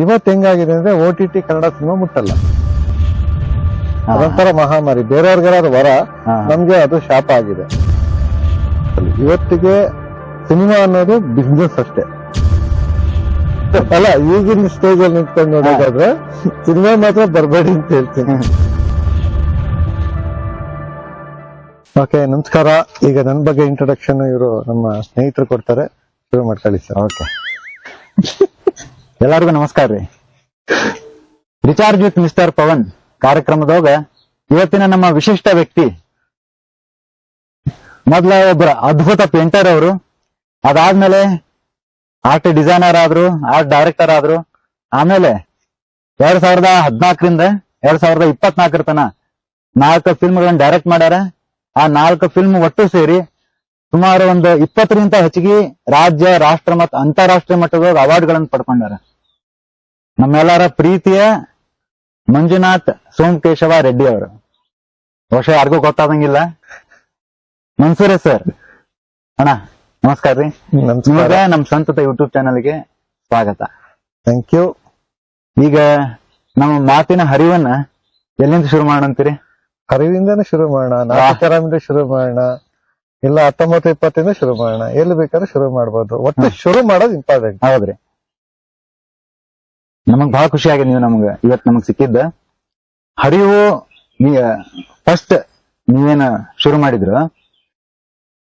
ಇವತ್ತು ಹೆಂಗಾಗಿದೆ ಅಂದ್ರೆ O T T Kannada cinema ಮುಟ್ಟಲ್ಲ. ಅದೊಂಥರ ಮಹಾಮಾರಿ. ಬೇರೆಯವ್ರಿಗೆಲ್ಲ ವರ. ನಮ್ಗೆ ಅದು ಶಾಪ ಆಗಿದೆ. ಇವತ್ತಿಗೆ ಸಿನಿಮಾ ಅನ್ನೋದು ಬಿಸ್ನೆಸ್ ಅಷ್ಟೇ. ಅಲ್ಲ ಈಗಿನ ಸ್ಟೇಜ್ ಅಲ್ಲಿ ನಿಂತ್ಕೊಂಡು ನೋಡೋದಾದ್ರೆ ಸಿನಿಮಾ ಮಾತ್ರ ಬರಬೇಡಿ ಅಂತ ಹೇಳ್ತೀನಿ. ಓಕೆ ನಮಸ್ಕಾರ. ಈಗ ನನ್ನ ಬಗ್ಗೆ ಇಂಟ್ರೊಡಕ್ಷನ್ ಇವರು ನಮ್ಮ ಸ್ನೇಹಿತರು ಕೊಡ್ತಾರೆ. ಶುರು ಮಾಡ್ಕೊಳ್ಳಿ ಸರ್. ಓಕೆ. ಎಲ್ಲರಿಗೂ ನಮಸ್ಕಾರ ರೀ. ರಿಚಾರ್ಜ್ ವಿತ್ ಮಿಸ್ಟರ್ ಪವನ್ ಕಾರ್ಯಕ್ರಮದೊಳಗ ಇವತ್ತಿನ ನಮ್ಮ ವಿಶಿಷ್ಟ ವ್ಯಕ್ತಿ ಮೊದ್ಲ ಒಬ್ಬರ ಅದ್ಭುತ ಪೇಂಟರ್ ಅವರು. ಅದಾದ್ಮೇಲೆ ಆರ್ಟ್ ಡಿಸೈನರ್ ಆದ್ರು ಆರ್ಟ್ ಡೈರೆಕ್ಟರ್ ಆದ್ರು. ಆಮೇಲೆ ಎರಡ್ ಸಾವಿರದ ಹದಿನಾಲ್ಕರಿಂದ ಎರಡ್ ಸಾವಿರದ ಇಪ್ಪತ್ನಾಲ್ಕರ ತನ ನಾಲ್ಕು ಫಿಲ್ಮ್ಗಳನ್ನ ಡೈರೆಕ್ಟ್ ಮಾಡ್ಯಾರ. ಆ ನಾಲ್ಕು ಫಿಲ್ಮ್ ಒಟ್ಟು ಸೇರಿ ಸುಮಾರು ಒಂದು ಇಪ್ಪತ್ತರಿಂದ ಹೆಚ್ಚಿಗೆ ರಾಜ್ಯ, ರಾಷ್ಟ್ರ ಮತ್ತು ಅಂತಾರಾಷ್ಟ್ರೀಯ ಮಟ್ಟದ ಅವಾರ್ಡ್ಗಳನ್ನು ಪಡ್ಕೊಂಡಾರ. ನಮ್ಮೆಲ್ಲರ ಪ್ರೀತಿಯ ಮಂಜುನಾಥ್ ಸೋಮಕೇಶವ ರೆಡ್ಡಿ ಅವರು. ವರ್ಷ ಯಾರಿಗೂ ಗೊತ್ತಾದಂಗಿಲ್ಲ. ಮನ್ಸೂರೆ ಸರ್ ಅಣ್ಣ ನಮಸ್ಕಾರ ರೀ. ನಿಮಗೆ ನಮ್ ಸಂತತ ಯೂಟ್ಯೂಬ್ ಚಾನಲ್ಗೆ ಸ್ವಾಗತ. ಥ್ಯಾಂಕ್ ಯು ಈಗ ನಮ್ಮ ಮಾತಿನ ಹರಿವನ್ನ ಎಲ್ಲಿಂದ ಶುರು ಮಾಡಂತೀರಿ ಹರಿವಿಂದನೇ ಶುರು ಮಾಡೋಣ ಶುರು ಮಾಡೋಣ ಇಲ್ಲ ಹತ್ತೊಂಬತ್ತು ಇಪ್ಪತ್ತಿಂದ ಶುರು ಮಾಡೋಣ ಎಲ್ಲಿ ಬೇಕಾದ್ರೂ ಶುರು ಮಾಡ್ಬೋದು. ಒಟ್ಟು ಶುರು ಮಾಡೋದು ಇಂಪಾರ್ಟೆಂಟ್ ಹೌದ್ರಿ. ನಮಗ್ ಬಹಳ ಖುಷಿ ಆಗಿದೆ ನೀವು ನಮ್ಗ. ಇವತ್ ನಮಗ್ ಸಿಕ್ಕಿದ್ದ. ಹರಿವು, ನೀ ಫಸ್ಟ್ ನೀವೇನ ಶುರು ಮಾಡಿದ್ರು,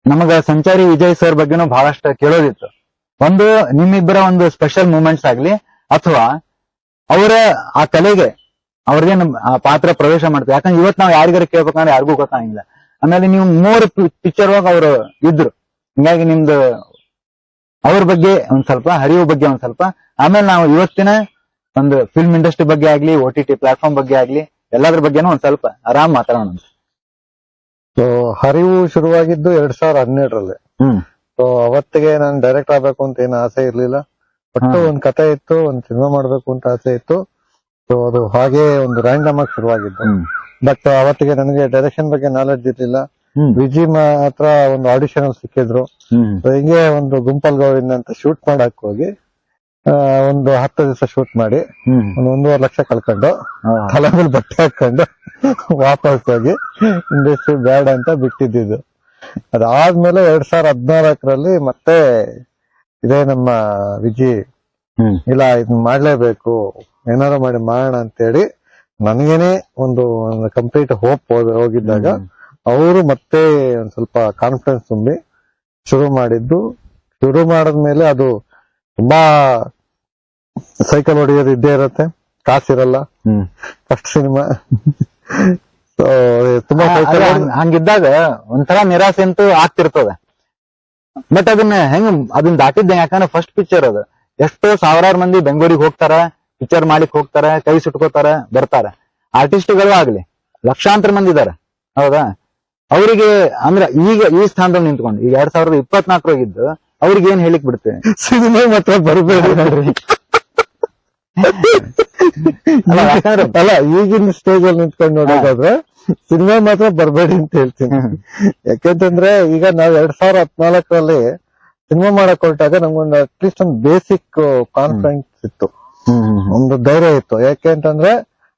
ನಮಗ ಸಂಚಾರಿ ವಿಜಯ್ ಸರ್ ಬಗ್ಗೆನೂ ಬಹಳಷ್ಟು ಕೇಳೋದಿತ್ತು. ಒಂದು, ನಿಮ್ಮಿಬ್ಬರ ಒಂದು ಸ್ಪೆಷಲ್ ಮೂಮೆಂಟ್ಸ್ ಆಗ್ಲಿ, ಅಥವಾ ಅವರ ಆ ಕಲೆಗೆ ಅವ್ರಿಗೆ ಆ ಪಾತ್ರ ಪ್ರವೇಶ ಮಾಡ್ತಾರೆ ಯಾಕಂದ್ರೆ ಇವತ್ ನಾವ್ ಯಾರಿಗಾರ ಕೇಳ್ಬೇಕಂದ್ರೆ ಯಾರಿಗೂ ಗೊತ್ತಾಗಿಲ್ಲ ಆಮೇಲೆ ನೀವು ಮೂರು ಪಿಕ್ಚರ್ ಒಳಗ ಅವರು ಇದ್ರು. ಹಿಂಗಾಗಿ ನಿಮ್ದು ಅವ್ರ ಬಗ್ಗೆ ಒಂದ್ ಸ್ವಲ್ಪ, ಹರಿವು ಬಗ್ಗೆ ಒಂದ್ ಸ್ವಲ್ಪ. ಆಮೇಲೆ ನಾವು ಇವತ್ತಿನ ಒಂದು ಫಿಲ್ಮ್ ಇಂಡಸ್ಟ್ರಿ ಬಗ್ಗೆ ಆಗ್ಲಿ ಓ ಟಿ ಟಿ ಪ್ಲಾಟ್ಫಾರ್ಮ್ ಬಗ್ಗೆ ಆಗ್ಲಿ ಎಲ್ಲದ್ರ ಬಗ್ಗೆನೂ ಒಂದ್ ಸ್ವಲ್ಪ ಆರಾಮ್ ಮಾತಾಡೋಣ. ಸೊ ಹರಿವು ಶುರುವಾಗಿದ್ದು ಎರಡ್ ಸಾವಿರ ಹನ್ನೆರಡರಲ್ಲಿ. ಹ್ಮ್. ಸೊ ಅವತ್ತಿಗೆ ನಾನು ಡೈರೆಕ್ಟ್ ಆಗ್ಬೇಕು ಅಂತ ಏನು ಆಸೆ ಇರ್ಲಿಲ್ಲ. ಒಟ್ಟು. ಒಂದ್ ಕತೆ ಇತ್ತು ಒಂದ್ ಸಿನಿಮಾ ಮಾಡ್ಬೇಕು ಅಂತ ಆಸೆ ಇತ್ತು. ಸೊ ಅದು ಹಾಗೆ ಒಂದು ರ್ಯಾಂಡಮ್ ಆಗಿ ಶುರುವಾಗಿದ್ದು. ಬಟ್ ಅವತ್ತಿಗೆ ನನಗೆ ಡೈರೆಕ್ಷನ್ ಬಗ್ಗೆ ನಾಲೆಡ್ಜ್ ಇರ್ಲಿಲ್ಲ. ವಿಜಿ ಮಾತ್ರ ಒಂದು ಆಡಿಷನ್ ಅಲ್ಲಿ ಸಿಕ್ಕಿದ್ರು. ಸೊ ಹಿಂಗೆ ಒಂದು ಗುಂಪಲ್ ಗೋವಿಂದ ಅಂತ ಶೂಟ್ ಮಾಡಕ್ ಹೋಗಿ ಒಂದು ಹತ್ತು ದಿವಸ ಶೂಟ್ ಮಾಡಿ ಒಂದು ಒಂದೂವರೆ ಲಕ್ಷ ಕಳ್ಕೊಂಡು. ತಲೆ ಮೇಲೆ ಬಟ್ಟೆ ಹಾಕೊಂಡು ವಾಪಸ್ ಹೋಗಿ ಇಂಡಸ್ಟ್ರಿ ಬೇಡ ಅಂತ ಬಿಟ್ಟಿದ್ದು ಅದಾದ್ಮೇಲೆ ಎರಡ್ ಸಾವಿರ ಹದಿನಾಲ್ಕರಲ್ಲಿ ಮತ್ತೆ ಇದೇ ನಮ್ಮ ವಿಜಿ ಇಲ್ಲ ಇದನ್ನ ಮಾಡ್ಲೇಬೇಕು ಏನಾರು ಮಾಡಿ ಮಾಡೋಣ ಅಂತೇಳಿ ನನಗೇನೆ ಒಂದು ಕಂಪ್ಲೀಟ್ ಹೋಪ್ ಹೋಗಿದ್ದಾಗ ಅವರು ಮತ್ತೆ ಒಂದ್ ಸ್ವಲ್ಪ ಕಾನ್ಫಿಡೆನ್ಸ್ ತುಂಬಿ ಶುರು ಮಾಡಿದ್ದು. ಶುರು ಮಾಡಿದ್ಮೇಲೆ ಅದು ತುಂಬಾ ಸೈಕಲ್ ಹೊಡೆಯೋದು ಇದ್ದೇ ಇರತ್ತೆ. ಕಾಸಿರಲ್ಲ ಫಸ್ಟ್ ಸಿನಿಮಾ ತುಂಬಾ ಹಂಗಿದ್ದಾಗ ಒಂಥರ ನಿರಾಸೆ ಅಂತೂ ಆಗ್ತಿರ್ತದೆ. ಬಟ್ ಅದನ್ನ ಹೆಂಗ್ ಅದನ್ನ ದಾಟಿದ್ದೆ ಯಾಕಂದ್ರೆ ಫಸ್ಟ್ ಪಿಕ್ಚರ್ ಅದು. ಎಷ್ಟೋ ಸಾವಿರಾರು ಮಂದಿ ಬೆಂಗಳೂರಿಗೆ ಹೋಗ್ತಾರ ಪಿಕ್ಚರ್ ಮಾಡ್ಲಿಕ್ ಹೋಗ್ತಾರ ಕೈ ಸುಟ್ಕೋತಾರ ಬರ್ತಾರ. ಆರ್ಟಿಸ್ಟ್ಗಳು ಆಗ್ಲಿ ಲಕ್ಷಾಂತರ ಮಂದಿ ಇದಾರ. ಹೌದಾ? ಅವರಿಗೆ ಅಂದ್ರ ಈಗ ಈ ಸ್ಥಾನದಲ್ಲಿ ನಿಂತ್ಕೊಂಡು ಈಗ ಎರಡ್ ಸಾವಿರದ ಇಪ್ಪತ್ನಾಲ್ಕರಾಗಿದ್ದು ಅವ್ರಿಗೆ ಏನ್ ಹೇಳಿಕ್ ಬಿಡ್ತೇನೆ ಸಿನಿಮಾ ಮಾತ್ರ ಬರಬೇಡಿ. ಅಲ್ಲ, ಯಾಕಂದ್ರೆ ಅಲ್ಲ ಈಗಿನ ಸ್ಟೇಜ್ ಅಲ್ಲಿ ನಿಂತ್ಕೊಂಡು ನೋಡೋದಾದ್ರೆ ಸಿನಿಮಾ ಮಾತ್ರ ಬರಬೇಡಿ ಅಂತ ಹೇಳ್ತೀನಿ. ಯಾಕೆಂತಂದ್ರೆ ಈಗ ನಾವ್ ಎರಡ್ ಸಾವಿರ ಹದಿನಾಲ್ಕರಲ್ಲಿ ಸಿನಿಮಾ ಮಾಡಕ್ ಹೊರಟಾಗ ನಮ್ಗೊಂದು ಅಟ್ಲೀಸ್ಟ್ ಒಂದು ಬೇಸಿಕ್ ಕಾನ್ಫಿಡೆನ್ಸ್ ಇತ್ತು. ಒಂದು ಧೈರ್ಯ ಇತ್ತು. ಯಾಕೆ ಅಂತಂದ್ರೆ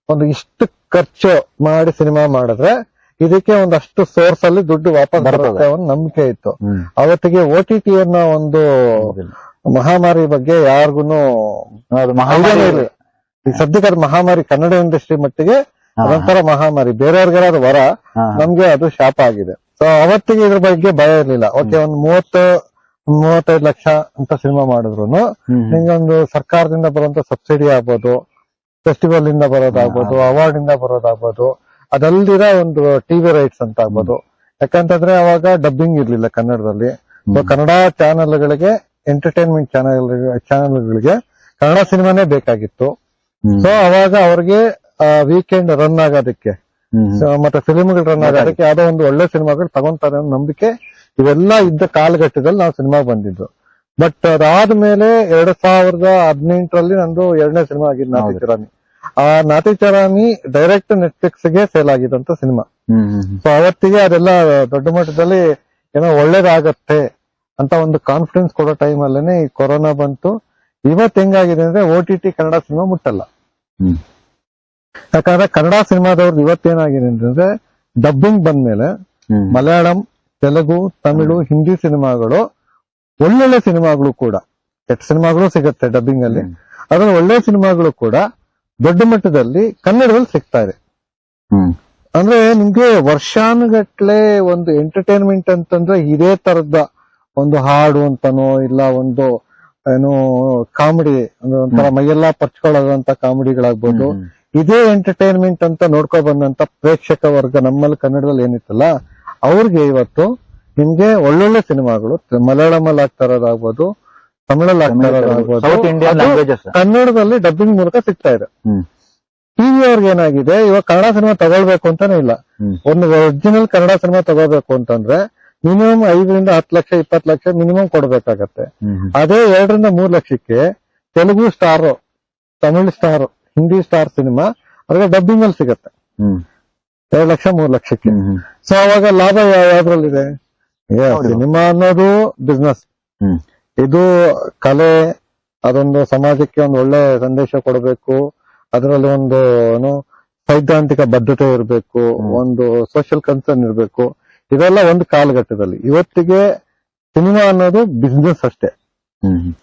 ಒಂದು ಇಷ್ಟು ಖರ್ಚು ಮಾಡಿ ಸಿನಿಮಾ ಮಾಡಿದ್ರೆ ಇದಕ್ಕೆ ಒಂದಷ್ಟು ಸೋರ್ಸ್ ಅಲ್ಲಿ ದುಡ್ಡು ವಾಪಸ್. ಬರುತ್ತೆ ಒಂದು ನಂಬಿಕೆ ಇತ್ತು. ಅವತ್ತಿಗೆ ಓ ಟಿ ಟಿ ಅನ್ನೋ ಒಂದು ಮಹಾಮಾರಿ ಬಗ್ಗೆ ಯಾರಿಗೂ ಹೌದು? ಐಡಿಯಾನೇ ಮಹಾಮಾರಿ ಈ ಸದ್ಯಕ್ಕೆ ಅದು ಮಹಾಮಾರಿ ಕನ್ನಡ ಇಂಡಸ್ಟ್ರಿ ಮಟ್ಟಿಗೆ. ಅದೊಂಥರ ಮಹಾಮಾರಿ. ಬೇರೆಯವ್ರಿಗೆಲ್ಲ ಅದು ವರ. ನಮ್ಗೆ ಅದು ಶಾಪ ಆಗಿದೆ. ಸೊ ಅವತ್ತಿಗೆ ಇದ್ರ ಬಗ್ಗೆ ಭಯ ಇರ್ಲಿಲ್ಲ. ಓಕೆ ಒಂದ್ ಮೂವತ್ತು ಮೂವತ್ತೈದು ಲಕ್ಷ ಅಂತ ಸಿನಿಮಾ ಮಾಡಿದ್ರು ನಿಂಗೊಂದು ಸರ್ಕಾರದಿಂದ ಬರುವಂತ ಸಬ್ಸಿಡಿ ಆಗ್ಬೋದು ಫೆಸ್ಟಿವಲ್ ಇಂದ ಬರೋದಾಗ್ಬೋದು ಅವಾರ್ಡ್ ಇಂದ ಬರೋದಾಗ್ಬೋದು ಅದಲ್ದಿರ ಒಂದು ಟಿವಿ ರೈಟ್ಸ್ ಅಂತ ಆಗ್ಬೋದು. ಯಾಕಂತಂದ್ರೆ ಅವಾಗ ಡಬ್ಬಿಂಗ್ ಇರ್ಲಿಲ್ಲ ಕನ್ನಡದಲ್ಲಿ. ಸೊ ಕನ್ನಡ ಚಾನೆಲ್ಗಳಿಗೆ ಎಂಟರ್ಟೈನ್ಮೆಂಟ್ ಚಾನೆಲ್ ಚಾನೆಲ್ಗಳಿಗೆ ಕನ್ನಡ ಸಿನಿಮಾನೇ ಬೇಕಾಗಿತ್ತು. ಸೊ ಅವಾಗ ಅವ್ರಿಗೆ ವೀಕೆಂಡ್ ರನ್ ಆಗೋದಕ್ಕೆ ಮತ್ತೆ ಫಿಲ್ಮ್ಗಳು ರನ್ ಆಗೋದಕ್ಕೆ ಯಾವ್ದೋ ಒಂದು ಒಳ್ಳೆ ಸಿನಿಮಾಗಳು ತಗೊಂತಾರೆ ಅನ್ನೋ ನಂಬಿಕೆ ಇವೆಲ್ಲ ಇದ್ದ ಕಾಲಘಟ್ಟದಲ್ಲಿ ನಾವು ಸಿನಿಮಾ ಬಂದಿದ್ದು. ಬಟ್ ಅದಾದ್ಮೇಲೆ ಎರಡ್ ಸಾವಿರದ ಹದಿನೆಂಟರಲ್ಲಿ ನಂದು ಎರಡನೇ ಸಿನಿಮಾ ಆಗಿದ್ದು ನಾತಿ ಚರಾನಿ. ಆ ನಾತಿ ಚರಾನಿ ಡೈರೆಕ್ಟ್ ನೆಟ್ಫ್ಲಿಕ್ಸ್ಗೆ ಸೇಲ್ ಆಗಿದಂತ ಸಿನಿಮಾ ಸೊ ಅವತ್ತಿಗೆ ಅದೆಲ್ಲ ದೊಡ್ಡ ಮಟ್ಟದಲ್ಲಿ ಏನೋ ಒಳ್ಳೇದಾಗತ್ತೆ ಅಂತ ಒಂದು ಕಾನ್ಫಿಡೆನ್ಸ್ ಕೊಡೋ ಟೈಮ್ ಅಲ್ಲೇನೆ ಈ ಕೊರೋನಾ ಬಂತು. ಇವತ್ ಹೆಂಗಾಗಿದೆ ಅಂದ್ರೆ O T T Kannada cinema ಮುಟ್ಟಲ್ಲ. ಯಾಕಂದ್ರೆ ಕನ್ನಡ ಸಿನಿಮಾದವ್ರದ್ದು ಇವತ್ತೇನಾಗಿದೆ ಅಂತಂದ್ರೆ ಡಬ್ಬಿಂಗ್ ಬಂದ್ಮೇಲೆ ಮಲಯಾಳಂ ತೆಲುಗು ತಮಿಳು ಹಿಂದಿ ಸಿನಿಮಾಗಳು ಒಳ್ಳೊಳ್ಳೆ ಸಿನಿಮಾಗಳು ಕೂಡ. ಕೆಟ್ಟ ಸಿನಿಮಾಗಳು ಸಿಗುತ್ತೆ ಡಬ್ಬಿಂಗ್ ಅಲ್ಲಿ. ಅದ್ರಲ್ಲಿ ಅದ್ರ ಒಳ್ಳೆ ಸಿನಿಮಾಗಳು ಕೂಡ ದೊಡ್ಡ ಮಟ್ಟದಲ್ಲಿ ಕನ್ನಡದಲ್ಲಿ ಸಿಗ್ತಾ ಇದೆ. ಅಂದ್ರೆ ನಿಮ್ಗೆ ವರ್ಷಾನುಗಟ್ಲೆ ಒಂದು ಎಂಟರ್ಟೈನ್ಮೆಂಟ್ ಅಂತಂದ್ರೆ ಇದೇ ತರದ ಒಂದು ಹಾಡು ಅಂತನೋ ಇಲ್ಲ ಒಂದು ಏನು ಕಾಮಿಡಿ ಅಂದ್ರೆ ಒಂಥರ ಮೈಯೆಲ್ಲ ಪರ್ಚ್ಕೊಳ್ಳೋದಂತ ಕಾಮಿಡಿಗಳಾಗ್ಬೋದು. ಇದೇ ಎಂಟರ್ಟೈನ್ಮೆಂಟ್ ಅಂತ ನೋಡ್ಕೊ ಬಂದಂತ ಪ್ರೇಕ್ಷಕ ವರ್ಗ ನಮ್ಮಲ್ಲಿ ಕನ್ನಡದಲ್ಲಿ ಏನಿತ್ತಲ್ಲ ಅವ್ರಿಗೆ ಇವತ್ತು ನಿಮ್ಗೆ ಒಳ್ಳೊಳ್ಳೆ ಸಿನಿಮಾಗಳು ಮಲಯಾಳಮಲ್ಲಿ ಆಗ್ತಾ ಇರೋದಾಗ್ಬೋದು ತಮಿಳಲ್ಲಿ ಆಗ್ತಾ ಇರೋದಾಗ್ಬೋದು ಕನ್ನಡದಲ್ಲಿ ಡಬ್ಬಿಂಗ್ ಮೂಲಕ ಸಿಗ್ತಾ ಇದೆ. ಟಿವಿ ಅವ್ರಿಗೆ ಏನಾಗಿದೆ ಇವಾಗ ಕನ್ನಡ ಸಿನಿಮಾ ತಗೊಳ್ಬೇಕು ಅಂತಾನೆ ಇಲ್ಲ. ಒಂದು ಒರಿಜಿನಲ್ ಕನ್ನಡ ಸಿನಿಮಾ ತಗೋಬೇಕು ಅಂತಂದ್ರೆ ಮಿನಿಮಮ್ ಐದರಿಂದ ಹತ್ತು ಲಕ್ಷ ಇಪ್ಪತ್ತು ಲಕ್ಷ ಮಿನಿಮಮ್ ಕೊಡಬೇಕಾಗತ್ತೆ. ಅದೇ ಎರಡರಿಂದ ಮೂರ್ ಲಕ್ಷಕ್ಕೆ Telugu star Tamil star Hindi star cinema ಅದ್ರಲ್ಲಿ ಡಬ್ಬಿಂಗ್ ಅಲ್ಲಿ ಸಿಗತ್ತೆ. ಎರಡು ಲಕ್ಷ ಮೂರ್ ಲಕ್ಷಕ್ಕೆ. ಸೊ ಅವಾಗ ಲಾಭ ಯಾವ- ಯಾವ್ದ್ರಲ್ಲಿದೆ. ಸಿನಿಮಾ ಅನ್ನೋದು ಬಿಸ್ನೆಸ್ ಇದು ಕಲೆ ಅದೊಂದು ಸಮಾಜಕ್ಕೆ ಒಂದು ಒಳ್ಳೆ ಸಂದೇಶ ಕೊಡಬೇಕು. ಅದರಲ್ಲಿ ಒಂದು ಏನು ಸೈದ್ಧಾಂತಿಕ ಬದ್ಧತೆ ಇರಬೇಕು. ಒಂದು ಸೋಷಿಯಲ್ ಕನ್ಸರ್ನ್ ಇರಬೇಕು. ಇದೆಲ್ಲ ಒಂದು ಕಾಲಘಟ್ಟದಲ್ಲಿ. ಇವತ್ತಿಗೆ ಸಿನಿಮಾ ಅನ್ನೋದು ಬಿಸ್ನೆಸ್ ಅಷ್ಟೇ.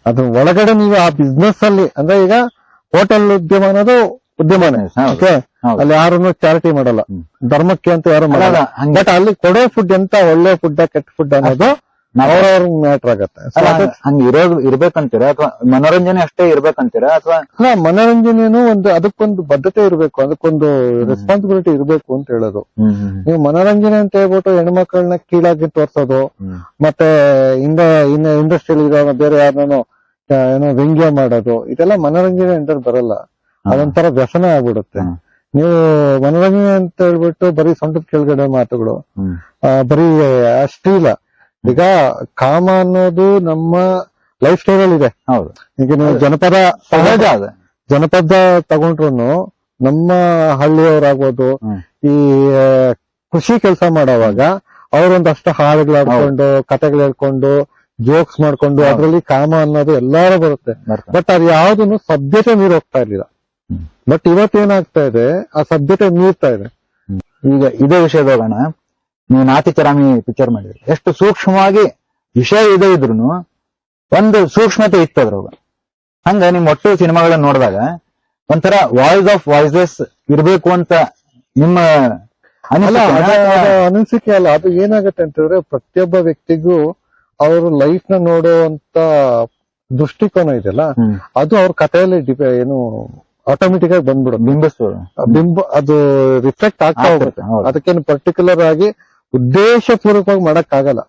ಅದು ಅದ್ರ ಒಳಗಡೆ ನೀವು ಆ ಬಿಸ್ನೆಸ್ ಅಲ್ಲಿ ಅಂದ್ರೆ ಈಗ ಹೋಟೆಲ್ ಉದ್ಯಮ ಅನ್ನೋದು ಉದ್ಯಮನೇ. ಓಕೆ. ಅಲ್ಲಿ ಯಾರನ್ನು ಚಾರಿಟಿ ಮಾಡಲ್ಲ. ಧರ್ಮಕ್ಕೆ ಅಂತ ಯಾರು ಮಾಡಲ್ಲ. ಬಟ್ ಅಲ್ಲಿ ಕೊಡೋ ಫುಡ್ ಎಂತ ಒಳ್ಳೆ ಫುಡ್ ಕೆಟ್ಟ ಫುಡ್ ಅನ್ನೋದು ಅವ್ರವ್ರ ಮ್ಯಾಟರ್ ಆಗತ್ತೆ. ಹಂಗ ಇರೋದು ಇರ್ಬೇಕಂತೀರಾ? ಅಥವಾ ಮನೋರಂಜನೆ ಅಷ್ಟೇ ಇರ್ಬೇಕಂತೀರಾ? ಅಥವಾ ಹಾ ಮನೋರಂಜನೆನು ಒಂದು ಅದಕ್ಕೊಂದು ಬದ್ಧತೆ ಇರಬೇಕು ಅದಕ್ಕೊಂದು ರೆಸ್ಪಾನ್ಸಿಬಿಲಿಟಿ ಇರಬೇಕು ಅಂತ ಹೇಳೋದು. ನೀವು ಮನೋರಂಜನೆ ಅಂತ ಹೇಳ್ಬಿಟ್ಟು ಹೆಣ್ಮಕ್ಳನ್ನ ಕೀಳಾಗಿ ತೋರ್ಸೋದು ಮತ್ತೆ ಇಂದ ಇನ್ನ ಇಂಡಸ್ಟ್ರಿಯಲ್ ಇರೋ ಬೇರೆ ಯಾರನ್ನೋ ಏನೋ ವ್ಯಂಗ್ಯ ಮಾಡೋದು ಇದೆಲ್ಲ ಮನೋರಂಜನೆ ಅಂತ ಬರಲ್ಲ. ಅದೊಂಥರ ವ್ಯಸನ ಆಗ್ಬಿಡುತ್ತೆ. ನೀವು ಮನೋರಂಜನೆ ಅಂತ ಹೇಳ್ಬಿಟ್ಟು ಬರೀ ಸೊಂಟದ ಕೆಳಗಡೆ ಮಾತುಗಳು ಬರೀ ಅಷ್ಟಿಲ್ಲ ಈಗ ಕಾಮ ಅನ್ನೋದು ನಮ್ಮ ಲೈಫ್ ಸ್ಟೈಲ್ ಅಲ್ಲಿ ಇದೆ. ಹೌದು. ಈಗ ನೀವು ಜನಪದ ಸಹಜ ಅದ. ಜನಪದ ತಗೊಂಡ್ರು ನಮ್ಮ ಹಳ್ಳಿಯವರಾಗ್ಬೋದು. ಈ ಕೃಷಿ ಕೆಲಸ ಮಾಡೋವಾಗ ಅವರೊಂದಷ್ಟು ಹಾಡುಗಳು ಹಾಡ್ಕೊಂಡು ಕತೆಗಳು ಹೇಳ್ಕೊಂಡು ಜೋಕ್ಸ್ ಮಾಡ್ಕೊಂಡು ಅದರಲ್ಲಿ ಕಾಮ ಅನ್ನೋದು ಎಲ್ಲಾರು ಬರುತ್ತೆ. ಬಟ್ ಅದು ಯಾವ್ದನ್ನು ಸದ್ಯತೆ ನೀರು ಹೋಗ್ತಾ ಇರ್ಲಿಲ್ಲ. ಬಟ್ ಇವತ್ತೇನಾಗ್ತಾ ಇದೆ ಆ ಸದ್ಯತೆ ನೀರ್ತಾ ಇದೆ. ಈಗ ಇದೇ ವಿಷಯದೋಗೋಣ ನೀವು ನಾತಿ ಚರಾಮಿ ಪಿಕ್ಚರ್ ಮಾಡಿದ್ರಿ. ಎಷ್ಟು ಸೂಕ್ಷ್ಮವಾಗಿ ವಿಷಯ ಇದೆ ಇದ್ರು ಒಂದು ಸೂಕ್ಷ್ಮತೆ ಇತ್ತು ಅದ್ರೊಳಗ ಹಂಗ ನಿಮ್ ಒಟ್ಟು ಸಿನಿಮಾಗಳನ್ನ ನೋಡಿದಾಗ ಒಂಥರ ವಾಯ್ಸ್ ಆಫ್ ವಾಯ್ಸಸ್ ಇರ್ಬೇಕು ಅಂತ ನಿಮ್ಮ ಅನಿಸಿಕೆ ಅಲ್ಲ ಅದು ಏನಾಗುತ್ತೆ ಅಂತಂದ್ರೆ ಪ್ರತಿಯೊಬ್ಬ ವ್ಯಕ್ತಿಗೂ ಅವ್ರ ಲೈಫ್ನ ನೋಡುವಂತ ದೃಷ್ಟಿಕೋನ ಇದೆಯಲ್ಲ ಅದು ಅವ್ರ ಕಥೆಯಲ್ಲಿ ಡಿಪೆ ಏನು ಆಟೋಮೆಟಿಕ್ ಆಗಿ ಬಂದ್ಬಿಡೋದು ಬಿಂಬಿಸ್ತದೆ ಬಿಂಬ ಅದು ರಿಫ್ಲೆಕ್ಟ್ ಆಗ್ತಾ ಹೋಗುತ್ತೆ. ಅದಕ್ಕೇನು ಪರ್ಟಿಕ್ಯುಲರ್ ಆಗಿ ಉದ್ದೇಶಪೂರ್ವಕವಾಗಿ ಮಾಡಕ್ ಆಗಲ್ಲ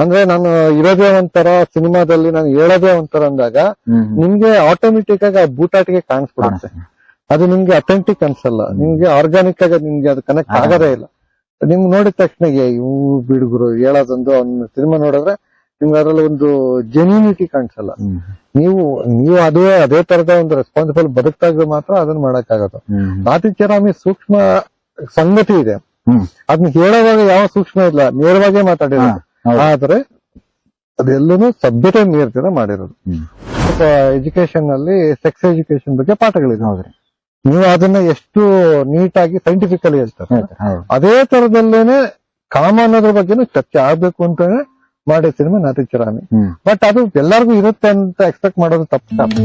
ಅಂದ್ರೆ ನಾನು ಇರೋದೇ ಒಂಥರ ಸಿನಿಮಾದಲ್ಲಿ ನಾನು ಹೇಳೋದೇ ಒಂಥರ ಅಂದಾಗ. ನಿಮ್ಗೆ ಆಟೋಮೆಟಿಕ್ ಆಗಿ ಆ ಬೂಟಾಟಿಗೆ ಕಾಣಿಸ್ಬಿಡುತ್ತೆ. ಅದು ನಿಮ್ಗೆ ಅಥೆಂಟಿಕ್ ಅನ್ಸಲ್ಲ. ನಿಮ್ಗೆ ಆರ್ಗಾನಿಕ್ ಆಗಿ ನಿಮ್ಗೆ ಅದು ಕನೆಕ್ಟ್ ಆಗದೇ ಇಲ್ಲ. ನಿಮ್ ನೋಡಿದ ತಕ್ಷಣ ಇವು ಬಿಡುಗರು ಹೇಳೋದೊಂದು ಅವ್ನ ಸಿನಿಮಾ ನೋಡಿದ್ರೆ ನಿಮ್ಗೆ ಅದ್ರಲ್ಲಿ ಒಂದು ಜೆನ್ಯೂನಿಟಿ ಕಾಣಿಸಲ್ಲ. ನೀವು ನೀವು ಅದೇ ಅದೇ ತರದ ಒಂದು ರೆಸ್ಪಾನ್ಸಿಬಲ್ ಬದುಕ್ತಾ ಮಾತ್ರ ಅದನ್ನ ಮಾಡಕ್ ಹ್ಮ್. ನಾತಿಚರಾಮಿ ಸೂಕ್ಷ್ಮ ಸಂಗತಿ ಇದೆ. ಅದನ್ನ ಹೇಳೋವಾಗ ಯಾವ ಸೂಕ್ಷ್ಮ ಇಲ್ಲ. ನೇರವಾಗೇ ಮಾತಾಡಿರೋದು. ಆದ್ರೆ ಅದೆಲ್ಲನೂ ಸಭ್ಯತೆ ಮೀರ್ತಿರ ಮಾಡಿರೋದು. ಎಜುಕೇಶನ್ ಅಲ್ಲಿ ಸೆಕ್ಸ್ ಎಜುಕೇಶನ್ ಬಗ್ಗೆ ಪಾಠಗಳಿದೆ ಹೌದ್ರಿ ನೀವು ಅದನ್ನ ಎಷ್ಟು ನೀಟಾಗಿ ಸೈಂಟಿಫಿಕಲಿ ಹೇಳ್ತಾರೆ. ಅದೇ ತರದಲ್ಲೇನೆ ಕಾಮ ಅನ್ನೋದ್ರ ಬಗ್ಗೆನೂ ಚರ್ಚೆ ಆಗ್ಬೇಕು ಅಂತಾನೆ ಮಾಡಿದ ಸಿನಿಮಾ ನಾತಿಚರಾಮಿ. ಬಟ್ ಅದು ಎಲ್ಲರಿಗೂ ಇರುತ್ತೆ ಅಂತ ಎಕ್ಸ್ಪೆಕ್ಟ್ ಮಾಡೋದು ತಪ್ಪು ತಪ್ಪು